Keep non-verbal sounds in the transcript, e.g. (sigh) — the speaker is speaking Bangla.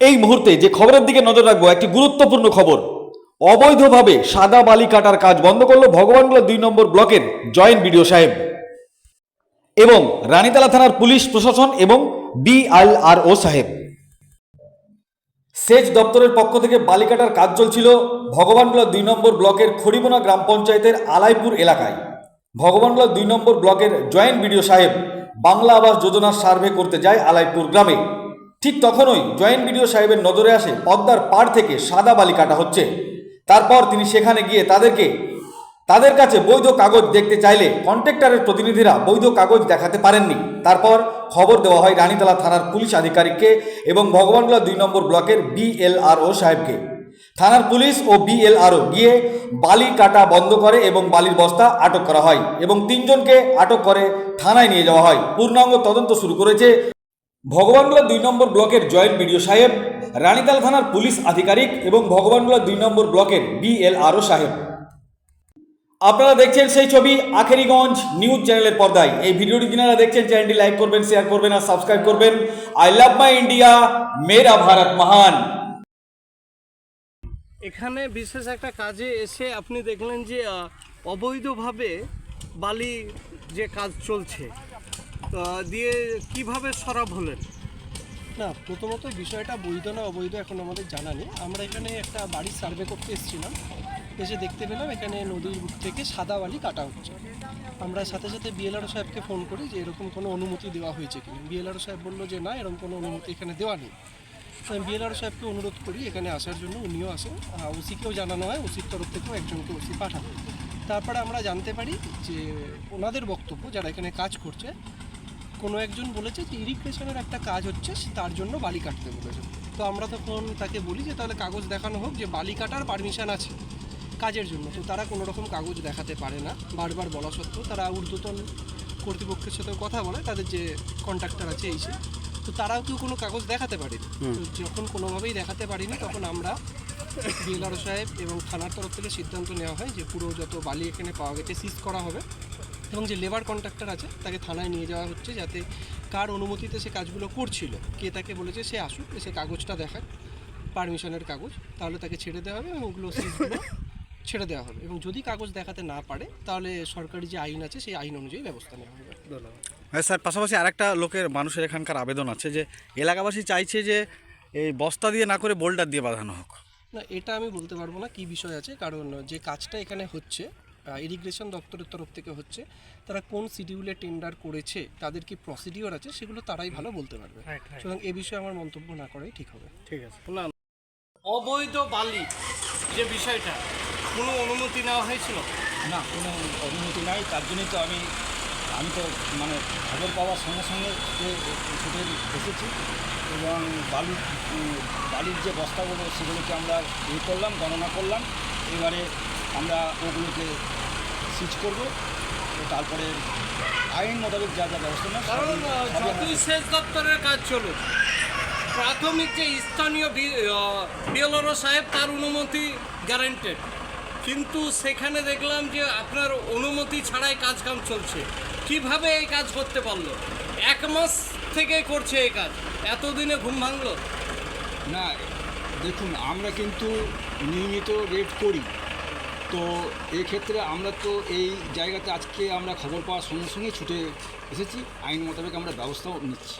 এই মুহূর্তে যে খবরের দিকে নজর রাখব, একটি গুরুত্বপূর্ণ খবর। অবৈধভাবে সাদা বালি কাটার কাজ বন্ধ করল ভগবানগোলা দুই নম্বর ব্লকের জয়েন্ট বিডিও সাহেব। এবং রানীতলা থানার পুলিশ প্রশাসন এবং বিআইআরও সাহেব। সেচ দপ্তরের পক্ষ থেকে বালি কাটার কাজ চলছিল ভগবানগোলা দুই নম্বর ব্লকের খড়িবোনা গ্রাম পঞ্চায়েতের আলাইপুর এলাকায়। ভগবানগোলা দুই নম্বর ব্লকের জয়েন্ট বিডিও সাহেব বাংলা আবাস যোজনার সার্ভে করতে যায় আলাইপুর গ্রামে। ঠিক তখনই জয়েন্ট বিডিও সাহেবের নজরে আসে পদ্মার পাড় থেকে সাদা বালি কাটা হচ্ছে। তারপর তিনি সেখানে গিয়ে তাদেরকে, তাদের কাছে বৈধ কাগজ দেখতে চাইলে কন্ট্রাক্টরের প্রতিনিধিরা বৈধ কাগজ দেখাতে পারেননি। তারপর খবর দেওয়া হয় রানীতলা থানার পুলিশ আধিকারিককে এবং ভগবানগোলা দুই নম্বর ব্লকের বিএলআরও সাহেবকে। থানার পুলিশ ও বিএলআরও গিয়ে বালি কাটা বন্ধ করে এবং বালির বস্তা আটক করা হয় এবং তিনজনকে আটক করে থানায় নিয়ে যাওয়া হয়। পূর্ণাঙ্গ তদন্ত শুরু করেছে ভগবানগোলা দুই নম্বর ব্লকের জয়েন্ট বিডিও সাহেব, রানীতাল থানার পুলিশ আধিকারিক এবং ভগবানগোলা দুই নম্বর ব্লকের বিএলআরও সাহেব। আপনারা দেখছেন সেই ছবি আখেরিগঞ্জ নিউজ চ্যানেলের পর্দায়। এই ভিডিওটি যারা দেখছেন, চ্যানেলটি লাইক করবেন, শেয়ার করবেন আর সাবস্ক্রাইব করবেন। আই লাভ মাই ইন্ডিয়া, মেরা ভারত মহান। এখানে বিশেষ একটা কাজে এসে আপনি দেখলেন যে অবৈধভাবে বালি যে কাজ চলছে দিয়ে কীভাবে সরাব হলেন? না, প্রথমত বিষয়টা বৈধ না অবৈধ এখন আমাদের জানা নেই। আমরা এখানে একটা বাড়ির সার্ভে করতে এসেছিলাম। এসে দেখতে পেলাম এখানে নদীর বুক থেকে সাদা বালি কাটা হচ্ছে। আমরা সাথে সাথে বিএলআর সাহেবকে ফোন করি যে এরকম কোনো অনুমতি দেওয়া হয়েছে কিনা। বিএলআর সাহেব বলল যে, না, এরকম কোনো অনুমতি এখানে দেওয়া নেই। আমি বিএলআর সাহেবকে অনুরোধ করি, এখানে আসার জন্য উনিও আসেন। ওসিকেও জানানো হয়, ওসির তরফ থেকেও একজনকে ওসি পাঠানো। তারপরে আমরা জানতে পারি যে, ওনাদের বক্তব্য, যারা এখানে কাজ করছে কোনো একজন বলেছে যে ইরিগেশনের একটা কাজ হচ্ছে তার জন্য বালি কাটতে বলেছে। তো আমরা তখন তাকে বলি যে তাহলে কাগজ দেখানো হোক যে বালি কাটার পারমিশন আছে কাজের জন্য। তো তারা কোনো রকম কাগজ দেখাতে পারে না। বারবার বলা সত্ত্বেও তারা ঊর্ধ্বতন কর্তৃপক্ষের সাথে কথা বলে তাদের যে কন্ট্রাক্টর আছে এই সে। তো তারাও কেউ কোনো কাগজ দেখাতে পারেনি। তো যখন কোনোভাবেই দেখাতে পারিনি তখন আমরা বিএলআর সাহেব এবং থানার তরফ থেকে সিদ্ধান্ত নেওয়া হয় যে পুরো যত বালি এখানে পাওয়া গেছে সিজ করা হবে। এবং যে লেবার কন্ট্রাক্টর আছে তাকে থানায় নিয়ে যাওয়া হচ্ছে যাতে কার অনুমতিতে সে কাজগুলো করছিল কে তাকে বলেছে সে আসুক সে কাগজটা দেখাক পারমিশনের কাগজ তাহলে তাকে ছেড়ে দেওয়া হবে এবং ওগুলো (laughs) ছেড়ে দেওয়া হবে। এবং যদি কাগজ দেখাতে না পারে তাহলে সরকারি যে আইন আছে সেই আইন অনুযায়ী ব্যবস্থা নেওয়া হবে। ধন্যবাদ। হ্যাঁ স্যার পাশাপাশি আরেকটা লোকের মানুষের এখানকার আবেদন আছে যে এলাকাবাসী চাইছে যে এই বস্তা দিয়ে না করে বোল্ডার দিয়ে বাঁধানো হোক। না এটা আমি বলতে পারব না কি বিষয় আছে কারণ যে কাজটা এখানে হচ্ছে ইরিগেশন দপ্তরের তরফ থেকে হচ্ছে তারা কোন শিডিউলে টেন্ডার করেছে তাদের কি প্রসিডিওর আছে সেগুলো তারাই ভালো বলতে পারবে। সুতরাং এ বিষয়ে আমার মন্তব্য না করাই ঠিক হবে। ঠিক আছে অবৈধ বালি যে বিষয়টা কোনো অনুমতি নেওয়া হয়েছিল? না কোনো অনুমতি নাই তার জন্যই তো আমি আমি তো মানে খবর পাওয়ার সঙ্গে সঙ্গে ছুটে ছুটে এসেছি। এবং বালুর বালির যে বস্তাগুলো সেগুলোকে আমরা ইয়ে করলাম গণনা করলাম। এবারে আমরা ওগুলোকে সিজ করব। তারপরে আইন মোতাবেক যা যা ব্যবস্থা নেয় কারণ যতই সেচ দপ্তরের কাজ চলুক প্রাথমিক যে স্থানীয় বিএলআরও সাহেব তার অনুমতি গ্যারান্টেড কিন্তু সেখানে দেখলাম যে আপনার অনুমতি ছাড়াই কাজ কাম চলছে। কীভাবে এই কাজ করতে পারল? এক মাস থেকে করছে এই কাজ। এতদিনে ঘুম ভাঙলো? না দেখুন আমরা কিন্তু নিয়মিত রেড করি। তো এক্ষেত্রে আমরা তো এই জায়গাতে আজকে আমরা খবর পাওয়ার সঙ্গে সঙ্গে ছুটে এসেছি। আইন মোতাবেক আমরা ব্যবস্থাও নিচ্ছি।